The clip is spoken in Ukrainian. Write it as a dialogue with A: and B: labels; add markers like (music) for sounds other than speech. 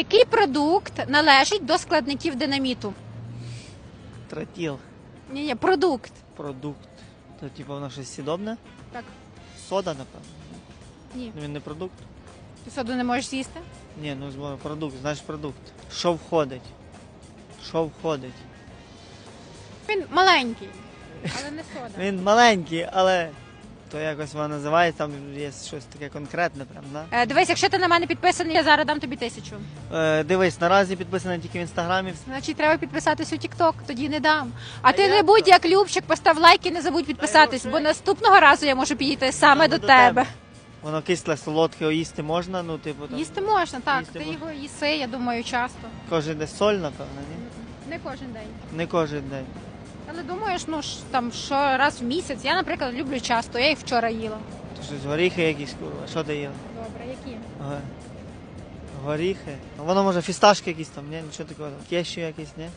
A: Який продукт належить до складників динаміту?
B: Тротіл.
A: Ні, ні, продукт.
B: Продукт. То типу воно щось сідобне?
A: Так.
B: Сода, напевно.
A: Ні.
B: Ну він не продукт.
A: Ти соду не можеш з'їсти?
B: Ні, ну продукт, знаєш продукт. Що входить? Що входить?
A: Він маленький, але не сода. (laughs)
B: Він маленький, але то якось воно називається, там є щось таке конкретне, прям, да?
A: Е, Дивись, якщо ти на мене підписаний, я зараз дам тобі тисячу.
B: Е, дивись, наразі підписаний тільки в інстаграмі.
A: Значить, треба підписатись у TikTok, тоді не дам. А
B: А
A: ти
B: як
A: не будь як Любчик, постав лайк і не забудь підписатись, бо наступного разу я можу підійти саме до
B: до
A: тебе.
B: Воно кисле, солодке, його їсти можна, ну, типу, там,
A: Їсти можна, так.
B: Їсти
A: Ти
B: можна.
A: його їси, я думаю, часто.
B: кожен день соль, напевно, ні?
A: Не кожен день.
B: Не кожен день.
A: Але думаєш, ну ж там що раз в місяць. Я, наприклад, люблю часто, я їх вчора їла.
B: То щось горіхи якісь, курва. Що ти їла?
A: Добре, які?
B: Ага. Горіхи. Ну, Воно може фісташки якісь там, ні? Нічого такого. Кещу якісь, ні?